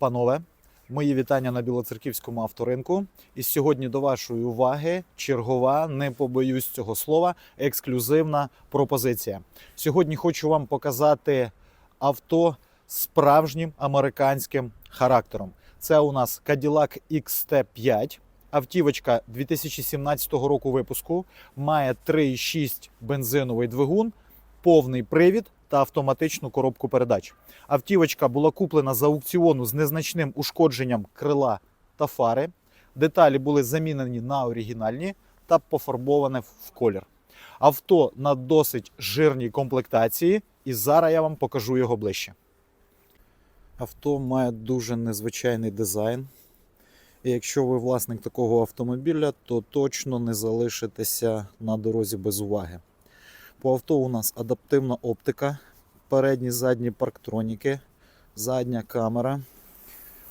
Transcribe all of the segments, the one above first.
Панове, мої вітання на Білоцерківському авторинку. І сьогодні до вашої уваги чергова, не побоюсь цього слова, ексклюзивна пропозиція. Сьогодні хочу вам показати авто справжнім американським характером. Це у нас Cadillac XT5. Автівочка 2017 року випуску має 3,6 бензиновий двигун, повний привід та автоматичну коробку передач. Автівочка була куплена з аукціону з незначним ушкодженням крила та фари. Деталі були замінені на оригінальні та пофарбоване в колір. Авто на досить жирній комплектації, і зараз я вам покажу його ближче. Авто має дуже незвичайний дизайн. І якщо ви власник такого автомобіля, то точно не залишитеся на дорозі без уваги. По авто у нас адаптивна оптика, передні задні парктроніки, задня камера.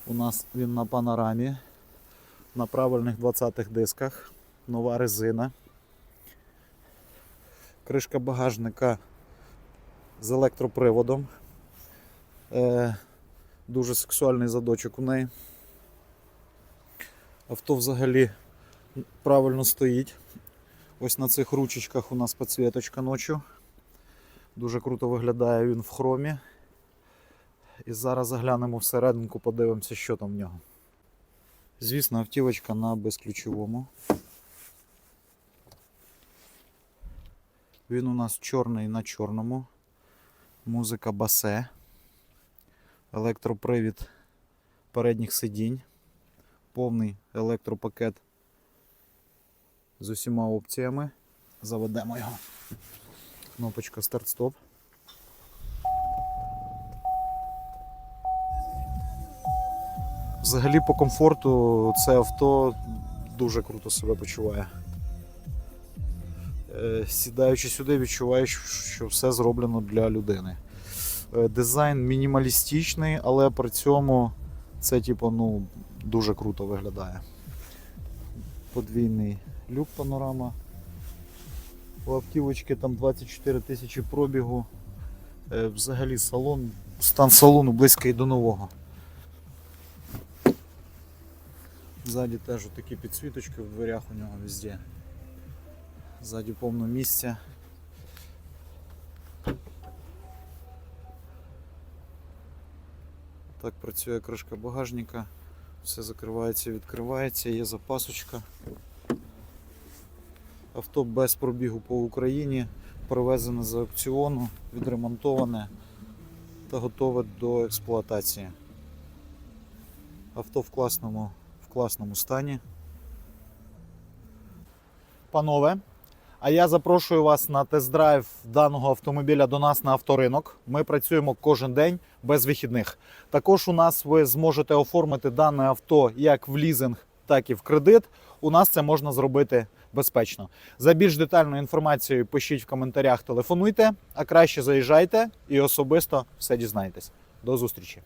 У нас він на панорамі, на правильних 20-х дисках, нова резина. Кришка багажника з електроприводом. Е, дуже сексуальний задочок у неї. Авто взагалі правильно стоїть. Ось на цих ручечках у нас підсвіточка ночі. Дуже круто виглядає він в хромі. І зараз заглянемо всерединку, подивимося, що там в нього. Звісно, автівочка на безключовому. Він у нас чорний на чорному. Музика басе. Електропривід передніх сидінь. Повний електропакет з усіма опціями. Заведемо його. Кнопочка старт-стоп. Взагалі по комфорту це авто дуже круто себе почуває. Е, Сідаючи сюди, відчуваєш, що все зроблено для людини. Е, Дизайн мінімалістичний, але при цьому це типу, ну, дуже круто виглядає. Подвійний люк панорама. У автівочки там 24 тисячі пробігу. Е, Взагалі салон, стан салону близький до нового. Ззаді теж такі підсвіточки в дверях у нього везде. Ззаді повно місця. Так працює кришка багажника. Все закривається, відкривається, є запасочка. Авто без пробігу по Україні, привезене з аукціону, відремонтоване та готове до експлуатації. Авто в класному, в класному стані. Панове, а я запрошую вас на тест-драйв даного автомобіля до нас на авторинок. Ми працюємо кожен день без вихідних. Також у нас ви зможете оформити дане авто як в лізинг, так і в кредит. У нас це можна зробити безпечно. За більш детальною інформацією пишіть в коментарях, телефонуйте, а краще заїжджайте і особисто все дізнайтесь. До зустрічі!